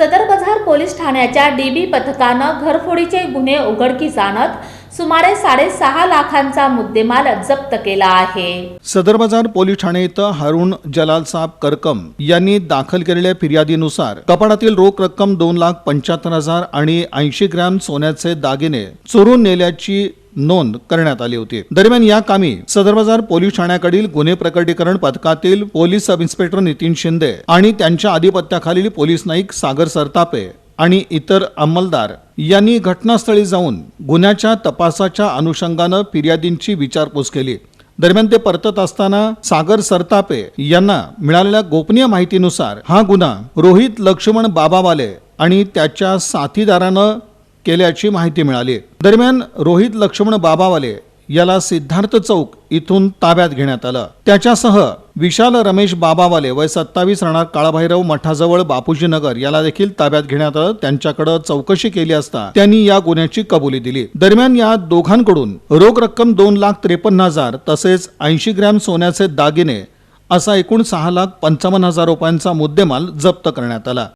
सदर बाजार पोलीस ठाण्याच्या डीबी पथकानं घरफोडीचे गुन्हे उघडकीस आणत सुमारे साडेसहा लाखांचा मुद्देमाल जप्त केला आहे. सदर बाजार पोलीस ठाणे इथं हारून जलाल साहेब करकम यांनी दाखल केलेल्या फिर्यादीनुसार कपाडातील रोख रक्कम दोन लाख पंच्याहत्तर हजार आणि ऐंशी ग्रॅम सोन्याचे दागिने चोरून नेल्याची नोंद करण्यात आली होती. दरम्यान या कामी सदर बाजार पोलीस ठाण्याकडील गुन्हे प्रकटीकरण पथकातील police sub inspector Nitin Shinde आणि त्यांच्या आधिपत्याखालील पोलीस नाईक सागर सरतापे आणि इतर अंमलदार यांनी घटनास्थळी जाऊन गुन्ह्याच्या तपासाच्या अनुषंगानं फिर्यादींची विचारपूस केली. दरम्यान ते परतत असताना सागर सरतापे यांना मिळालेल्या गोपनीय माहितीनुसार हा गुन्हा रोहित लक्ष्मण बाबावाले आणि त्याच्या साथीदारानं केल्याची माहिती मिळाली. दरम्यान रोहित लक्ष्मण बाबावाले याला सिद्धार्थ चौक इथून ताब्यात घेण्यात आलं. त्याच्यासह विशाल रमेश बाबावाले वय सत्तावीस राहणार काळाभैरव मठाजवळ बापूजी नगर याला देखील ताब्यात घेण्यात आलं. त्यांच्याकडे चौकशी केली असता त्यांनी या गुन्ह्याची कबुली दिली. दरम्यान या दोघांकडून रोख रक्कम दोन लाख त्रेपन्न हजार तसेच ऐंशी ग्रॅम सोन्याचे दागिने असा एकूण सहा लाख पंचावन्न हजार रुपयांचा मुद्देमाल जप्त करण्यात आला.